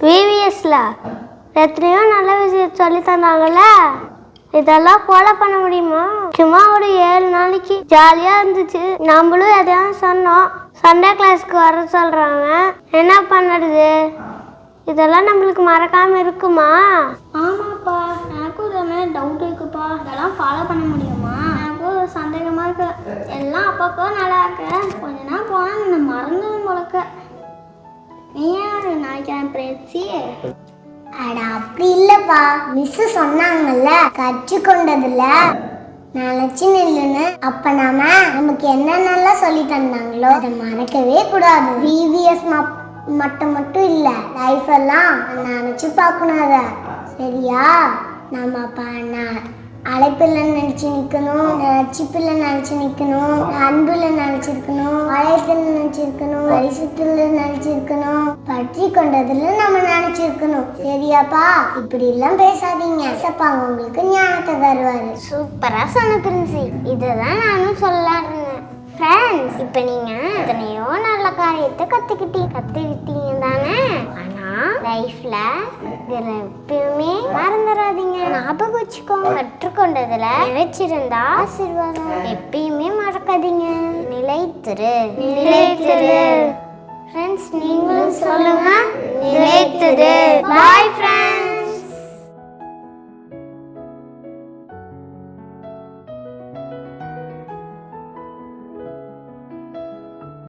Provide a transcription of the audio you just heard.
விவிஎஸ்ல எத்தனையோ நல்ல விஷயம் சொல்லி தந்தாங்கல்ல? இதெல்லாம் ஃபாலோ பண்ண முடியுமா? சும்மா ஒரு ஏழு நாளைக்கு ஜாலியாக இருந்துச்சு. நம்மளும் எதையாவது சொன்னோம். சண்டே கிளாஸ்க்கு வர சொல்கிறாங்க என்ன பண்ணுறது? இதெல்லாம் நம்மளுக்கு மறக்காம இருக்குமா? ஆமாப்பா. எனக்கும் இதெல்லாம் டவுட் இருக்குப்பா. இதெல்லாம் ஃபாலோ பண்ண முடியுமா? எனக்கும் ஒரு சந்தேகமா இருக்கு. எல்லாம் அப்பப்போ நல்லா இருக்கு. கொஞ்ச நாள் போனால் நான் மறந்துடும் போலக்க. நாளைக்கு அட அப்படி இல்லப்பா. மிஸ் சொன்னாங்கல்ல கற்றுக்கொண்டதுல. நினைச்சு நில்லுன்னு அப்ப நாம நமக்கு என்னென்னலாம் சொல்லி தந்தாங்களோ அதை மறக்கவே கூடாது. பிவிஎஸ் மட்டும் மட்டும் இல்ல லைஃப் எல்லாம் நினைச்சு பார்க்கணும் அதை. சரியா? நம்ம அப்ப அண்ணா அழைப்பில் நினைச்சு நிக்கணும் ரட்சிப்பில் நினைச்சு நிக்கணும் அன்புல நினைச்சிருக்கணும் ஆலயத்தில் நினைச்சிருக்கணும் பரிசுத்துல நினைச்சிருக்கணும் பற்றி கொண்டதுல நம்ம நினைச்சிருக்கணும் சரியாப்பா? இப்படி எல்லாம் பேசாதீங்க. ஏசப்பா உங்களுக்கு ஞானத்தை தருவாரு. சூப்பராக சொன்ன பிரின்சி. இதுதான் நானும் சொல்லலாம் இருந்தேன் ஃப்ரெண்ட்ஸ் இப்போ நீங்கள் எத்தனையோ நல்ல காரியத்தை கற்றுக்கிட்டீங்க கற்றுக்கிட்டீங்க தானே லைஃப்பில் இதில் எப்பயுமே மறந்துடாதீங்க ஞாபகம் வச்சுக்கோங்க. கற்றுக்கொண்டதில் நினைச்சிருந்தா ஆசீர்வாதம். எப்பயுமே மறக்காதீங்க. நிலைத்திரு. நிலைத்திரு. ஃப்ரெண்ட்ஸ் நீங்களும் சொல்லுங்க. நிலைத்திரு. Bye friends